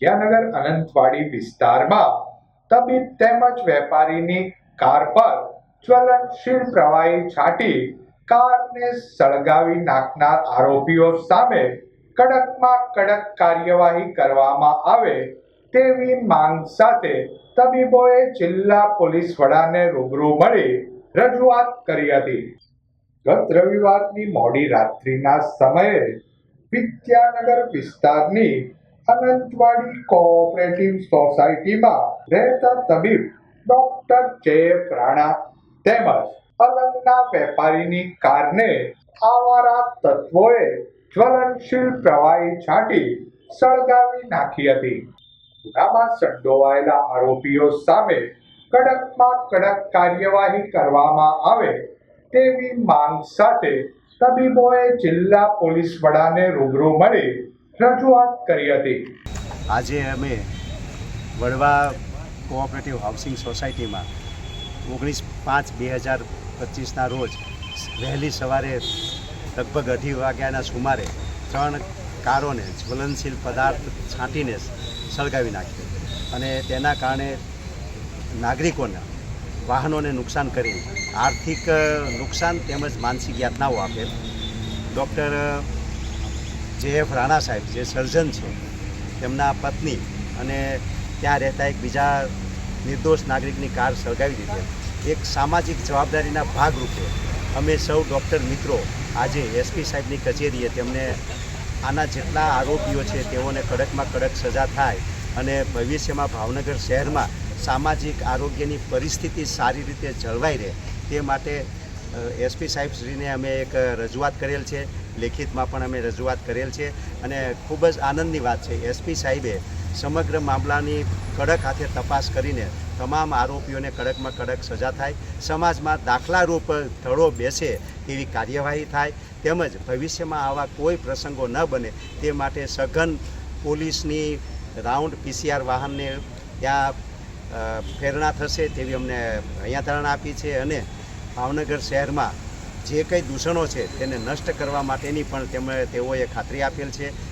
વિદ્યાનગર અનંતવાડી વિસ્તારમાં તબીબ તેમજ વેપારીની કાર પર જ્વલનશીલ પ્રવાહી છાંટી કારને સળગાવી નાખનાર આરોપીઓ સામે કડકમાં કડક કાર્યવાહી કરવામાં આવે તેવી માંગ સાથે તબીબોએ જિલ્લા પોલીસ વડાને રૂબરૂ મળી રજૂઆત કરી હતી. ગત રવિવારની મોડી રાત્રિના સમયે વિદ્યાનગર વિસ્તારની અનંતવાડી કોઓપરેટિવ સોસાયટીમાં રહેતા તબીબ ડોક્ટર જે પ્રાણા રાણા તેમજ અલંગના વેપારીની કારને આવારા તત્વોએ જ્વલનશીલ પ્રવાહી છાંટી સળગાવી નાખી હતી. ગુનામાં સંડોવાયેલા આરોપીઓ સામે કડકમાં કડક કાર્યવાહી કરવામાં આવે તેવી માંગ સાથે તબીબોએ જિલ્લા પોલીસ વડાને રૂબરૂ મળી રજૂઆત કરી હતી. આજે અમે વડવા કોઓપરેટિવ હાઉસિંગ સોસાયટીમાં ઓગણીસ પાંચ બે હજાર પચીસના રોજ વહેલી સવારે લગભગ અઢી વાગ્યાના સુમારે ત્રણ કારોને જ્વલનશીલ પદાર્થ છાંટીને સળગાવી નાખ્યો અને તેના કારણે નાગરિકોના વાહનોને નુકસાન કરી આર્થિક નુકસાન તેમજ માનસિક યાતનાઓ આપેલ. ડૉક્ટર જે એફ રાણા સાહેબ, જે સર્જન છે, તેમના પત્ની અને ત્યાં રહેતા એક બીજા નિર્દોષ નાગરિકની કાર સળગાવી દીધી. એક સામાજિક જવાબદારીના ભાગરૂપે અમે સૌ ડૉક્ટર મિત્રો આજે એસપી સાહેબની કચેરીએ તેમને આના જેટલા આરોપીઓ છે તેઓને કડકમાં કડક સજા થાય અને ભવિષ્યમાં ભાવનગર શહેરમાં સામાજિક આરોગ્યની પરિસ્થિતિ સારી રીતે જળવાઈ રહે તે માટે એસપી સાહેબશ્રીને અમે એક રજૂઆત કરેલ છે. લેખિતમાં પણ અમે રજૂઆત કરેલ છે અને ખૂબ જ આનંદની વાત છે. એસપી સાહેબે સમગ્ર મામલાની કડક હાથે તપાસ કરીને તમામ આરોપીઓને કડકમાં કડક સજા થાય, સમાજમાં દાખલારૂપ ધડો બેસે તેવી કાર્યવાહી થાય, તેમજ ભવિષ્યમાં આવા કોઈ પ્રસંગો ન બને તે માટે સઘન પોલીસની રાઉન્ડ પીસીઆર વાહનને ત્યાં પ્રેરણા થશે તેવી અમને અહીંયા ધારણા આપી છે અને ભાવનગર શહેરમાં જે કંઈ દૂષણો છે તેને નષ્ટ કરવા માટેની પણ તેમણે તેઓએ ખાતરી આપેલ છે.